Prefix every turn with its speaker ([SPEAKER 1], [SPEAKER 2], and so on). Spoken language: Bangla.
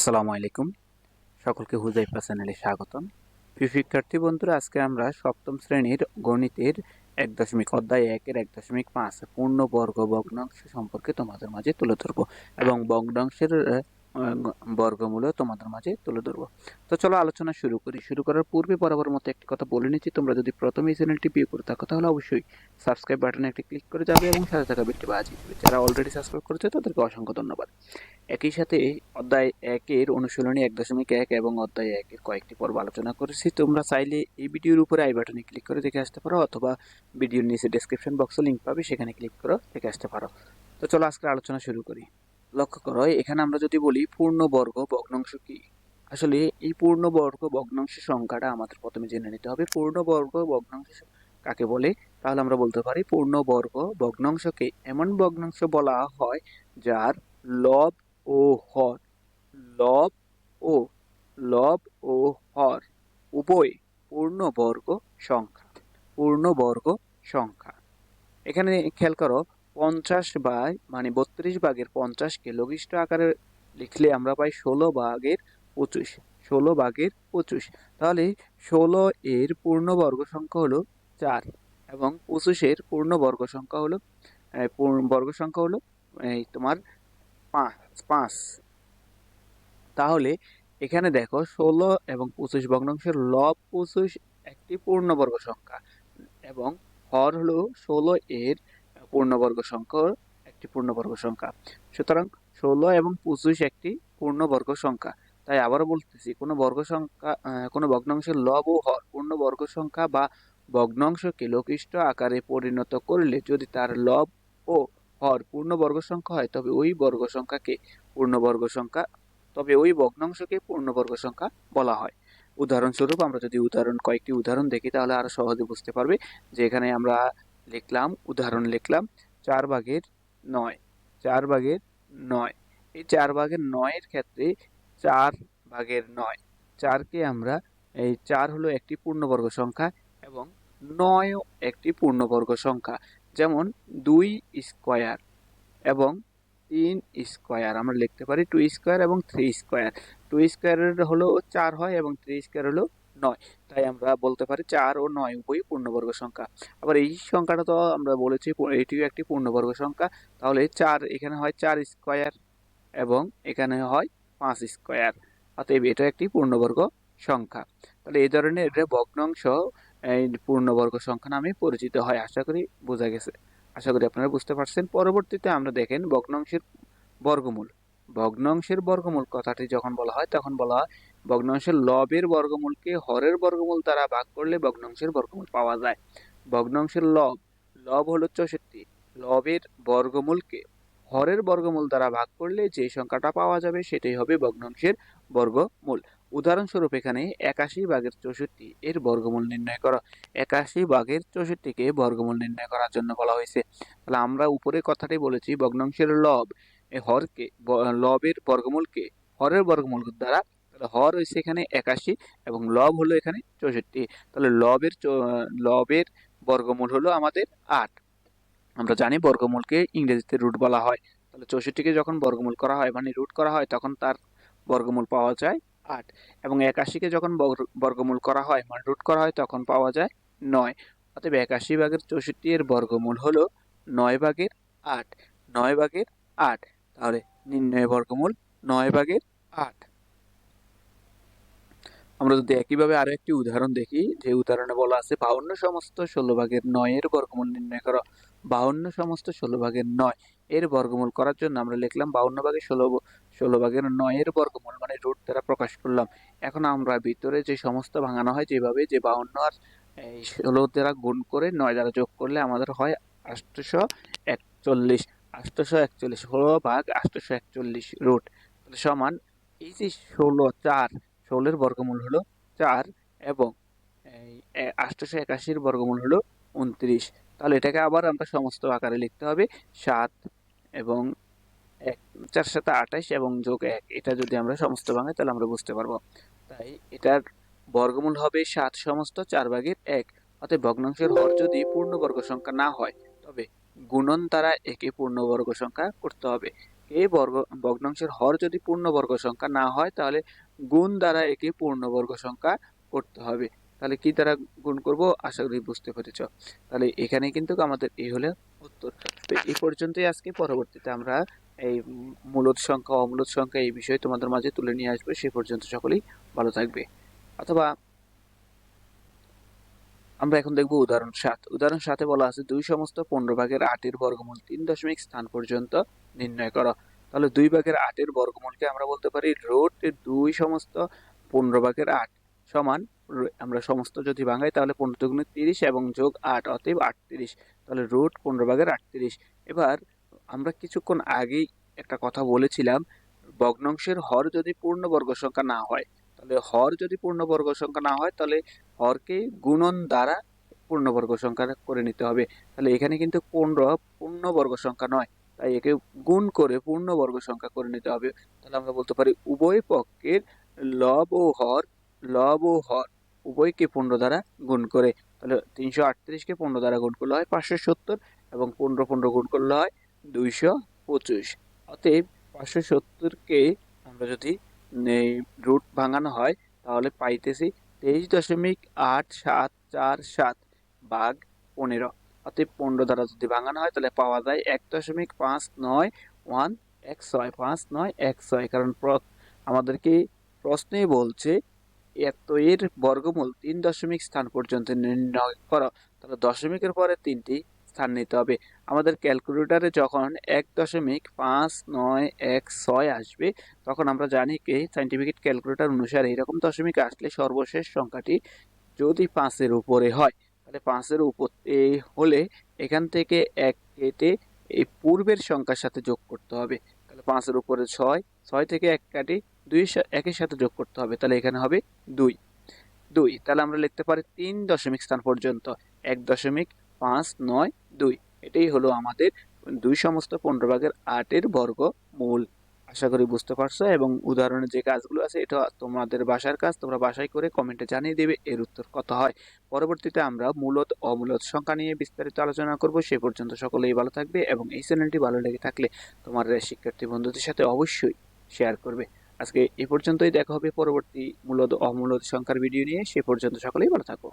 [SPEAKER 1] আসসালামু আলাইকুম। সকলকে হুজাইফা চ্যানেলে স্বাগতম। প্রিয় শিক্ষার্থী বন্ধুরা আজকে আমরা সপ্তম শ্রেণির গণিতের এক দশমিক অধ্যায় একের এক দশমিক পাঁচ পূর্ণ বর্গ ভগ্নাংশ সম্পর্কে তোমাদের মাঝে তুলে ধরবো এবং ভগ্নাংশের আহ, বর্গমূলও তোমাদের মাঝে তুলে ধরবো। তো চলো আলোচনা শুরু করি। শুরু করার পূর্বে বরাবর মতো একটি কথা বলে নিচ্ছি। তোমরা যদি প্রথমে এই চ্যানেলটি ভিউ করে থাকো তাহলে অবশ্যই সাবস্ক্রাইব বাটনে একটি ক্লিক করে যাবে এবং সাথে থাকা বেলটি বাজিয়ে দেবে। যারা অলরেডি সাবস্ক্রাইব করেছে তাদেরকে অসংখ্য ধন্যবাদ। একই সাথে অধ্যায় একের অনুশীলনী এক দশমিক এক এবং অধ্যায় একের কয়েকটি পর্ব আলোচনা করেছি। তোমরা চাইলে এই ভিডিওর উপরে আই বাটনে ক্লিক করে দেখে আসতে পারো অথবা ভিডিওর নিচে ডেসক্রিপশন বক্সে লিঙ্ক পাবে, সেখানে ক্লিক করে দেখে আসতে পারো। তো চলো আজকে আলোচনা শুরু করি। লক্ষ্য করো, এখানে আমরা যদি বলি পূর্ণবর্গ ভগ্নাংশ কি? আসলে এই পূর্ণবর্গ ভগ্নাংশ সংখ্যাটা আমাদের প্রথমে জেনে নিতে হবে। পূর্ণবর্গ ভগ্নাংশ কাকে বলে? তাহলে আমরা বলতে পারি পূর্ণবর্গ ভগ্নাংশকে এমন ভগ্নাংশ বলা হয় যার লব ও হর লব ও লব ও হর, উভয় পূর্ণবর্গ সংখ্যা পূর্ণবর্গ সংখ্যা। এখানে খেয়াল করো, পঞ্চাশ বাই মানে বত্রিশ ভাগের পঞ্চাশকে লঘিষ্ঠ আকারে লিখলে আমরা পাই ষোলো ভাগের পঁচিশ, ষোলো ভাগের পঁচিশ। তাহলে ষোলো এর পূর্ণবর্গ সংখ্যা হলো চার এবং পঁচিশের পূর্ণবর্গ সংখ্যা হলো বর্গ সংখ্যা হলো, এই তোমার পাঁচ পাঁচ। তাহলে এখানে দেখো ষোলো এবং পঁচিশ ভগ্নাংশের লব পঁচিশ একটি পূর্ণবর্গ সংখ্যা এবং হর হলো ষোলো এর পূর্ণবর্গ সংখ্যা, একটি পূর্ণবর্গ সংখ্যা। সুতরাং ষোলো এবং পঁচিশ একটি পূর্ণবর্গ সংখ্যা। তাই আবারও বলতেছি, কোনো বর্গ সংখ্যা কোনো ভগ্নাংশের লব ও হর পূর্ণবর্গ সংখ্যা বা ভগ্নাংশকে লঘিষ্ঠ আকারে পরিণত করলে যদি তার লব ও হর পূর্ণবর্গ সংখ্যা হয়, তবে ওই বর্গ সংখ্যাকে পূর্ণবর্গ সংখ্যা তবে ওই ভগ্নাংশকে পূর্ণবর্গ সংখ্যা বলা হয়। উদাহরণস্বরূপ আমরা যদি উদাহরণ, কয়েকটি উদাহরণ দেখি, তাহলে আরও সহজে বুঝতে পারবে যে এখানে আমরা লিখলাম, উদাহরণ লিখলাম, চার ভাগের নয়, চার ভাগের নয়। এই চার ভাগের নয়ের ক্ষেত্রে চার ভাগের নয়, চারকে আমরা, এই চার হলো একটি পূর্ণবর্গ সংখ্যা এবং নয়ও একটি পূর্ণবর্গ সংখ্যা, যেমন দুই স্কোয়ার এবং তিন স্কোয়ার। আমরা লিখতে পারি টু স্কোয়ার এবং থ্রি স্কোয়ার। টু স্কোয়ারের হলো চার হয় এবং থ্রি স্কোয়ার হলো নয়। তাই আমরা বলতে পারি চার ও নয় উভয়ই পূর্ণবর্গ সংখ্যা। আবার এই সংখ্যাটা তো আমরা বলেছি, এটিও একটি পূর্ণবর্গ সংখ্যা। তাহলে চার, এখানে হয় চার স্কোয়ার এবং এখানে হয় পাঁচ স্কোয়ার। অতএব এটা একটি পূর্ণবর্গ সংখ্যা। তাহলে এই ধরনের ভগ্নাংশ পূর্ণবর্গ সংখ্যা নামে পরিচিত হয়। আশা করি বোঝা গেছে। আশা করি আপনারা বুঝতে পারছেন। পরবর্তীতে আমরা দেখেন ভগ্নাংশের বর্গমূল। ভগ্নাংশের বর্গমূল কথাটি যখন বলা হয়, তখন বলা হয় ভগ্নাংশের লবের বর্গমূলকে হরের বর্গমূল দ্বারা ভাগ করলে ভগ্নাংশের বর্গমূল পাওয়া যায়। ভগ্নাংশের লব লব হলো চৌষট্টি। লবের বর্গমূলকে হরের বর্গমূল দ্বারা ভাগ করলে যে সংখ্যাটা পাওয়া যাবে সেটাই হবে ভগ্নাংশের বর্গমূল। উদাহরণস্বরূপ এখানে একাশি ভাগের চৌষট্টি এর বর্গমূল নির্ণয় করা। একাশি ভাগের চৌষট্টিকে বর্গমূল নির্ণয় করার জন্য বলা হয়েছে। তাহলে আমরা উপরে কথাটি বলেছি, ভগ্নাংশের লব হরকে লবের বর্গমূলকে হরের বর্গমূল দ্বারা, তাহলে হর হয়েছে এখানে একাশি এবং লব হলো এখানে চৌষট্টি। তাহলে লবের লবের বর্গমূল হলো আমাদের আট। আমরা জানি বর্গমূলকে ইংরেজিতে রুট বলা হয়। তাহলে চৌষট্টিকে যখন বর্গমূল করা হয় মানে রুট করা হয়, তখন তার বর্গমূল পাওয়া যায় আট। এবং একাশিকে যখন বর্গমূল করা হয় মানে রুট করা হয়, তখন পাওয়া যায় নয়। অতএব একাশি ভাগের চৌষট্টি এর বর্গমূল হলো নয় ভাগের আট। নয় ভাগের আট। তাহলে নির্ণয় বর্গমূল নয় ভাগের আট। আমরা যদি একইভাবে আরও একটি উদাহরণ দেখি, যে উদাহরণে বলা আছে, বাউন্ন সমস্ত ষোলো ভাগের নয়ের বর্গমূল নির্ণয় করো। বাউন্ন সমস্ত ষোলো ভাগের নয় এর বর্গমূল করার জন্য আমরা লিখলাম বাউন্ন ভাগের ষোলো ষোলো ভাগের নয়ের বর্গমূল মানে রুট দ্বারা প্রকাশ করলাম। এখন আমরা ভিতরে যে সমস্ত ভাঙানো হয়, যেভাবে যে বাউন্ন আর, এই ষোলো দ্বারা গুণ করে নয় দ্বারা যোগ করলে আমাদের হয় আটশোশো একচল্লিশ। আটশোশো একচল্লিশ, ষোলো ভাগ আটশোশো একচল্লিশ রুট। সমান এই যে ষোলো চার, ষোলোর বর্গমূল হলো চার এবং এই আটশোশো একাশির বর্গমূল হলো উনত্রিশ। তাহলে এটাকে আবার আমরা সমস্ত আকারে লিখতে হবে, সাত এবং এক চার সাথে আঠাশ এবং যোগ এক, এটা যদি আমরা সমস্ত ভাঙাই, তাহলে আমরা বুঝতে পারব। তাই এটার বর্গমূল হবে সাত সমস্ত চার ভাগের এক। অতএব ভগ্নাংশের হর যদি পূর্ণবর্গ সংখ্যা না হয়, তবে গুণন দ্বারা একে পূর্ণবর্গ সংখ্যা করতে হবে। কে বর্গ, ভগ্নাংশের হর যদি পূর্ণবর্গ সংখ্যা না হয়, তাহলে গুণ দ্বারা একে পূর্ণবর্গ সংখ্যা করতে হবে। তাহলে কি দ্বারা গুণ করব? আশা করি বুঝতে পেরেছ। তাহলে এখানে কিন্তু আমাদের এই হলো উত্তর। তো এই পর্যন্তই আজকে। পরবর্তীতে আমরা এই মূলত সংখ্যা, অমূলত সংখ্যা এই বিষয়ে তোমাদের মাঝে তুলে নিয়ে আসবে। সে পর্যন্ত সকলেই ভালো থাকবে। অথবা আমরা এখন দেখব উদাহরণ সাত। উদাহরণ সাথে বলা আছে, দুই সমস্ত পনেরো ভাগের আটের বর্গমূল তিন দশমিক স্থান পর্যন্ত নির্ণয় করো। তাহলে দুই ভাগের আটের বর্গমূলকে আমরা বলতে পারি রোড দুই সমস্ত পনেরো ভাগের আট সমান আমরা সমস্ত যদি ভাঙাই তাহলে পনেরো দুগুণে তিরিশ এবং যোগ আট, অতএব আটত্রিশ। তাহলে রুট পনেরো ভাগের আটত্রিশ। এবার আমরা কিছুক্ষণ আগেই একটা কথা বলেছিলাম, ভগ্নাংশের হর যদি পূর্ণবর্গ সংখ্যা না হয়, তাহলে হর যদি পূর্ণবর্গ সংখ্যা না হয়, তাহলে হরকে গুণন দ্বারা পূর্ণবর্গ সংখ্যা করে নিতে হবে। তাহলে এখানে কিন্তু পনেরো পূর্ণবর্গ সংখ্যা নয়, তাই একে গুণ করে পূর্ণবর্গ সংখ্যা করে নিতে হবে। তাহলে আমরা বলতে পারি উভয় পক্ষের লব ও হর, লব ও হর উভয়কে পনেরো দ্বারা গুণ করে। তাহলে তিনশো আটত্রিশকে পনেরো দ্বারা গুণ করলে হয় পাঁচশো সত্তর এবং পনেরো পনেরো গুণ করলে হয় দুইশো পঁচিশ। অতএব পাঁচশো সত্তরকে আমরা যদি রুট ভাঙানো হয়, তাহলে পাইতেছি তেইশ দশমিক আট সাত চার সাত ভাগ পনেরো। অতএব পনেরো দ্বারা যদি ভাঙানো হয়, তাহলে পাওয়া যায় এক দশমিক পাঁচ নয় ওয়ান এক ছয়, পাঁচ নয় এক ছয়। কারণ আমাদেরকে প্রশ্নেই বলছে এত এর বর্গমূল তিন দশমিক স্থান পর্যন্ত নির্ণয় করো। তাহলে দশমিকের পরে তিনটি স্থান নিতে হবে। আমাদের ক্যালকুলেটারে যখন এক দশমিক পাঁচ নয় এক ছয় আসবে, তখন আমরা জানি কি, সাইন্টিফিক ক্যালকুলেটার অনুসারে এরকম দশমিক আসলে সর্বশেষ সংখ্যাটি যদি পাঁচের উপরে হয়, তাহলে পাঁচের উপর হলে এখান থেকে এক কেটে এই পূর্বের সংখ্যার সাথে যোগ করতে হবে। তাহলে পাঁচের উপরে ছয় ছয় থেকে এক কাটি দুই একের সাথে যোগ করতে হবে, তাহলে এখানে হবে দুই। দুই, তাহলে আমরা লিখতে পারি তিন দশমিক স্থান পর্যন্ত, এক দশমিক পাঁচ নয় দুই। এটাই হলো আমাদের দুই সমস্ত পনেরো ভাগের আটের বর্গ মূল। আশা করি বুঝতে পারছ এবং উদাহরণের যে কাজগুলো আছে, এটা তোমাদের বাসার কাজ, তোমরা বাসায় করে কমেন্টে জানিয়ে দেবে এর উত্তর কত হয়। পরবর্তীতে আমরা মূলত অমূলত সংখ্যা নিয়ে বিস্তারিত আলোচনা করব। সে পর্যন্ত সকলেই ভালো থাকবে এবং এই চ্যানেলটি ভালো লেগে থাকলে তোমার শিক্ষার্থী বন্ধুদের সাথে অবশ্যই শেয়ার করবে। আজকে এ পর্যন্তই, দেখা হবে পরবর্তী মূলত অমূলত সংখ্যার ভিডিও নিয়ে। সে পর্যন্ত সকলেই ভালো থাকো।